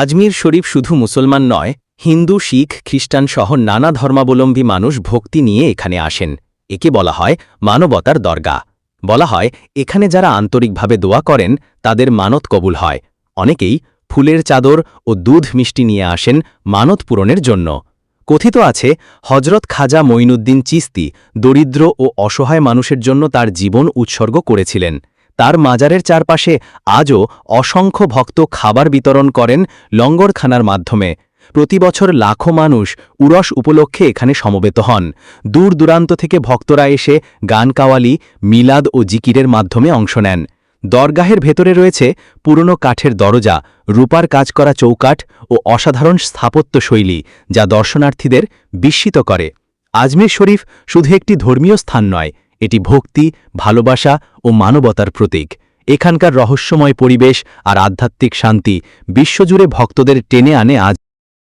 আজমির শরীফ শুধু মুসলমান নয়, হিন্দু, শিখ, খ্রিস্টান সহ নানা ধর্মাবলম্বী মানুষ ভক্তি নিয়ে এখানে আসেন। একে বলা হয় মানবতার দরগা। বলা হয়, এখানে যারা আন্তরিকভাবে দোয়া করেন, তাদের মানত কবুল হয়। অনেকেই ফুলের চাদর ও দুধ মিষ্টি নিয়ে আসেন মানত পূরণের জন্য। কথিত আছে হজরত খাজা মঈনুদ্দিন চিস্তি দরিদ্র ও অসহায় মানুষের জন্য তার জীবন উৎসর্গ করেছিলেন। তার মাজারের চারপাশে আজও অসংখ্য ভক্ত খাবার বিতরণ করেন লঙ্গরখানার মাধ্যমে। প্রতি বছর লাখো মানুষ উরস উপলক্ষে এখানে সমবেত হন। দূর দূরান্ত থেকে ভক্তরা এসে গান কাওয়ালি, মিলাদ ও জিকিরের মাধ্যমে অংশ নেন। দরগাহের ভেতরে রয়েছে পুরনো কাঠের দরজা, রূপার কাজ করা চৌকাঠ ও অসাধারণ স্থাপত্য শৈলী যা দর্শনার্থীদের বিস্মিত করে। আজমির শরীফ শুধু একটি ধর্মীয় স্থান নয় এটি ভক্তি, ভালোবাসা ও মানবতার প্রতীক। এখানকার রহস্যময় পরিবেশ আর আধ্যাত্মিক শান্তি বিশ্বজুড়ে ভক্তদের টেনে আনে আজ